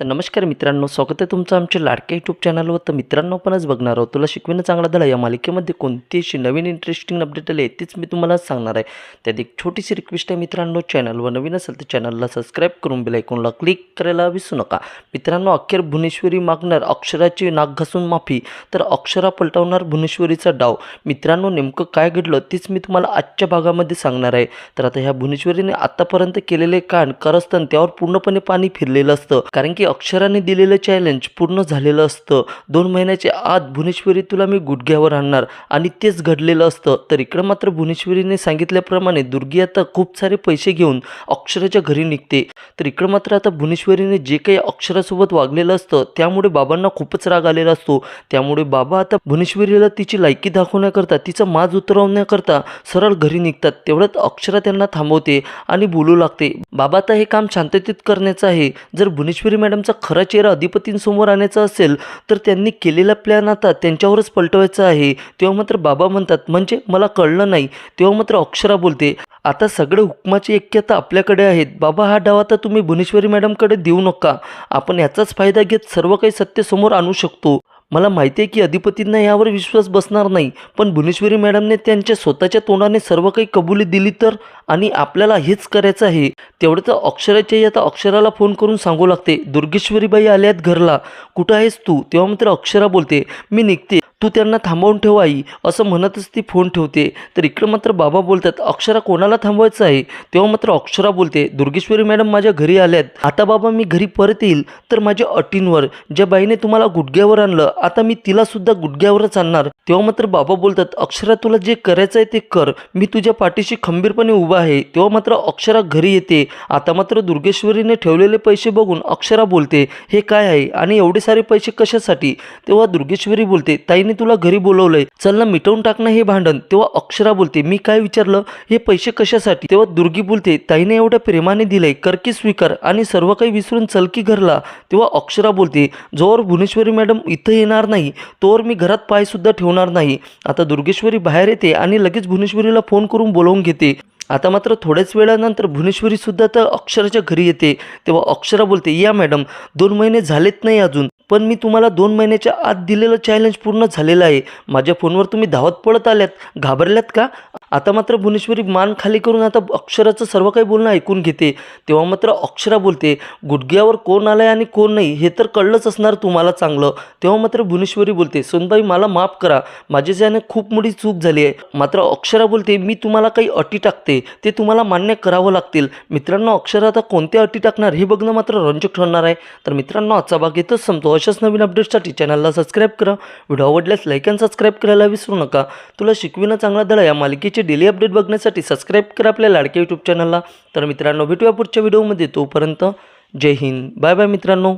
तर नमस्कार मित्रांनो स्वागत आहे तुमचं आमच्या लाडक्या यूट्यूब चॅनलवर तर मित्रांनो आपणच बघणार आहोत तुला शिकविणं चांगला धडा या मालिकेमध्ये कोणती अशी नवीन इंटरेस्टिंग अपडेट आली तीच मी तुम्हाला सांगणार आहे. त्यात एक छोटीशी रिक्वेस्ट आहे मित्रांनो चॅनलवर नवीन असेल तर चॅनलला सबस्क्राईब करून बिलायकॉनला क्लिक करायला विसरू नका. मित्रांनो अखेर भुवनेश्वरी मागणार अक्षराची नाक घासून माफी. तर अक्षरा पलटवणार भुवनेश्वरीचा डाव. मित्रांनो नेमकं काय घडलं तीच मी तुम्हाला आजच्या भागामध्ये सांगणार आहे. तर आता ह्या भुवनेश्वरीने आतापर्यंत केलेले कांड करस्तान त्यावर पूर्णपणे पाणी फिरलेलं असतं. कारण की अक्षराने दिलेलं चॅलेंज पूर्ण झालेलं असतं. दोन महिन्याच्या आत भुवनेश्वरी तुला मी गुडघ्यावर आणणार आणि तेच घडलेलं असतं. तर इकडं मात्र भुवनेश्वरीने सांगितल्याप्रमाणे दुर्गी आता खूप सारे पैसे घेऊन अक्षराच्या घरी निघते. तर इकडं मात्र आता भुवनेश्वरीने जे काही अक्षरासोबत वागलेलं असतं त्यामुळे बाबांना खूपच राग आलेला असतो. त्यामुळे बाबा आता भुवनेश्वरीला तिची लायकी दाखवण्याकरता तिचा माज उतरवण्याकरता सरळ घरी निघतात. तेवढ्यात अक्षरा त्यांना थांबवते आणि बोलू लागते. बाबा आता हे काम शांततेत करण्याचं आहे. जर भुवनेश्वरी मॅडमचा खरा चेहरा अधिपतींसमोर आणायचा असेल तर त्यांनी केलेला प्लॅन आता त्यांच्यावरच पलटवायचा आहे. तेव्हा मात्र बाबा म्हणतात म्हणजे मला कळलं नाही. तेव्हा मात्र अक्षरा बोलते आता सगळे हुकमाचे ऐक्य आता आपल्याकडे आहेत. बाबा हा डाव आता तुम्ही भुवनेश्वरी मॅडमकडे देऊ नका. आपण याचाच फायदा घेत सर्व काही सत्य समोर आणू शकतो. मला माहिती आहे की अधिपतींना यावर विश्वास बसणार नाही पण भुवनेश्वरी मॅडमने त्यांच्या स्वतःच्या तोंडाने सर्व काही कबुली दिली तर? आणि आपल्याला हेच करायचं आहे? तेवढं तर अक्षराच्याही आता अक्षराला फोन करून सांगू लागते. दुर्गेश्वरीबाई आल्यात घरला. कुठं आहेस तू? तेव्हा मात्र अक्षरा बोलते. मी निघते. तू त्यांना थांबवून ठेव आई. असं म्हणतच ती फोन ठेवते. तर इकडं मात्र बाबा बोलतात अक्षरा कोणाला थांबवायचं आहे? तेव्हा मात्र अक्षरा बोलते दुर्गेश्वरी मॅडम माझ्या घरी आल्यात. आता बाबा मी घरी परत येईल तर माझ्या अटींवर. ज्या बाईने तुम्हाला गुडघ्यावर आणलं आता मी तिला सुद्धा गुडघ्यावरच आणणार. तेव्हा मात्र बाबा बोलतात अक्षरा तुला जे करायचं आहे ते कर. मी तुझ्या पाठीशी खंबीरपणे उभा आहे. तेव्हा मात्र अक्षरा घरी येते. आता मात्र दुर्गेश्वरीने ठेवलेले पैसे बघून अक्षरा बोलते हे काय आहे? आणि एवढे सारे पैसे कशासाठी? तेव्हा दुर्गेश्वरी बोलते त्याने तुला घरी बोलवलंय. चल ना मिटवून टाकणं हे भांडण. तेव्हा अक्षरा बोलते मी काय विचारलं? हे पैसे कशासाठी? तेव्हा दुर्गी बोलते ताईने एवढ्या प्रेमाने दिलंय. करकी स्वीकार आणि सर्व काही विसरून चलकी घरला. तेव्हा अक्षरा बोलते जोवर भुवनेश्वरी मॅडम इथं येणार नाही. तोवर मी घरात पायसुद्धा ठेवणार नाही. आता दुर्गेश्वरी बाहेर येते आणि लगेच भुवनेश्वरीला फोन करून बोलवून घेते. आता मात्र थोड्याच वेळानंतर भुवनेश्वरीसुद्धा तर अक्षराच्या घरी येते. तेव्हा अक्षरा बोलते या मॅडम दोन महिने झालेत नाही अजून पण मी तुम्हाला दोन महिन्याच्या आत दिलेलं चॅलेंज पूर्ण झालेलं आहे. माझ्या फोनवर तुम्ही धावत पळत आल्यात. घाबरल्यात का? आता मात्र भुवनेश्वरी मान खाली करून आता अक्षराचं सर्व काही बोलणं ऐकून घेते. तेव्हा मात्र अक्षरा बोलते गुडघ्यावर कोण आलं आहे आणि कोण नाही हे तर कळलंच असणार तुम्हाला चांगलं. तेव्हा मात्र भुवनेश्वरी बोलते सोनबाई मला माफ करा. माझ्याच्याने खूप मोठी चूक झाली आहे. मात्र अक्षरा बोलते मी तुम्हाला काही अटी टाकते. ते तुम्हाला मान्य करावं लागतील. मित्रांनो अक्षर आता कोणत्या अटी टाकणार हे बघणं मात्र रंजक ठरणार आहे. तर मित्रांनो आजचा भाग येतच संपतो. अशाच नवीन अपडेट्ससाठी चॅनलला सबस्क्राईब करा. व्हिडिओ आवडल्यास लाईक अँड सबस्क्राईब करायला विसरू नका. तुला शिकविणं चांगला धडा या मालिकेचे डेली अपडेट बघण्यासाठी सबस्क्राईब करा आपल्या लाडक्या यूट्यूब चॅनलला. तर मित्रांनो भेटूया पुढच्या व्हिडिओमध्ये. तोपर्यंत जय हिंद. बाय बाय मित्रांनो.